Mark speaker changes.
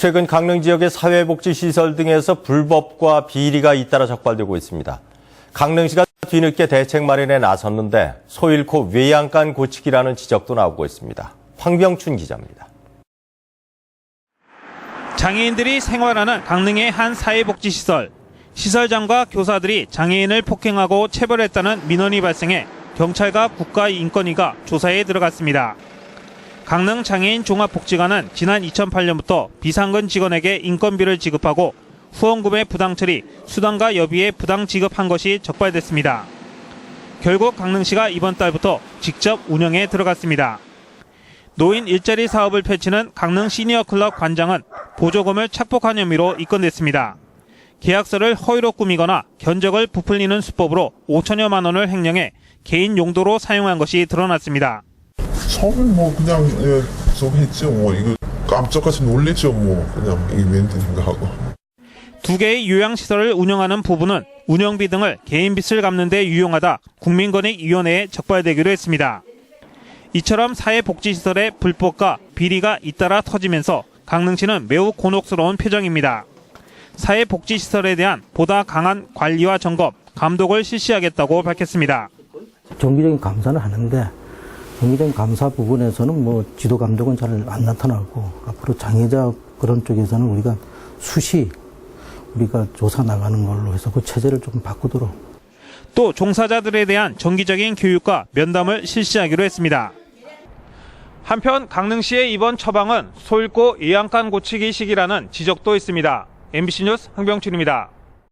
Speaker 1: 최근 강릉 지역의 사회복지시설 등에서 불법과 비리가 잇따라 적발되고 있습니다. 강릉시가 뒤늦게 대책 마련에 나섰는데 소 잃고 외양간 고치기라는 지적도 나오고 있습니다. 황병춘 기자입니다.
Speaker 2: 장애인들이 생활하는 강릉의 한 사회복지시설. 시설장과 교사들이 장애인을 폭행하고 체벌했다는 민원이 발생해 경찰과 국가인권위가 조사에 들어갔습니다. 강릉 장애인 종합복지관은 지난 2008년부터 비상근 직원에게 인건비를 지급하고 후원금의 부당 처리, 수당과 여비의 부당 지급한 것이 적발됐습니다. 결국 강릉시가 이번 달부터 직접 운영에 들어갔습니다. 노인 일자리 사업을 펼치는 강릉 시니어 클럽 관장은 보조금을 착복한 혐의로 입건됐습니다. 계약서를 허위로 꾸미거나 견적을 부풀리는 수법으로 5천여만 원을 횡령해 개인 용도로 사용한 것이 드러났습니다.
Speaker 3: 처음에 뭐 그냥 예, 좀 했죠 뭐 이거 깜짝같이 놀랬죠 뭐 그냥 이게 웬일인가 하고
Speaker 2: 두 개의 요양시설을 운영하는 부부는 운영비 등을 개인 빚을 갚는 데 유용하다 국민권익위원회에 적발되기로 했습니다. 이처럼 사회복지시설의 불법과 비리가 잇따라 터지면서 강릉시는 매우 곤혹스러운 표정입니다. 사회복지시설에 대한 보다 강한 관리와 점검, 감독을 실시하겠다고 밝혔습니다.
Speaker 4: 정기적인 감사는 하는데 정기적인 감사 부분에서는 뭐 지도 감독은 잘 안 나타나고 앞으로 장애자 그런 쪽에서는 우리가 수시 우리가 조사 나가는 걸로 해서 그 체제를 조금 바꾸도록
Speaker 2: 또 종사자들에 대한 정기적인 교육과 면담을 실시하기로 했습니다. 한편 강릉시의 이번 처방은 소잃고 예양간 고치기 식이라는 지적도 있습니다. MBC 뉴스 황병준입니다.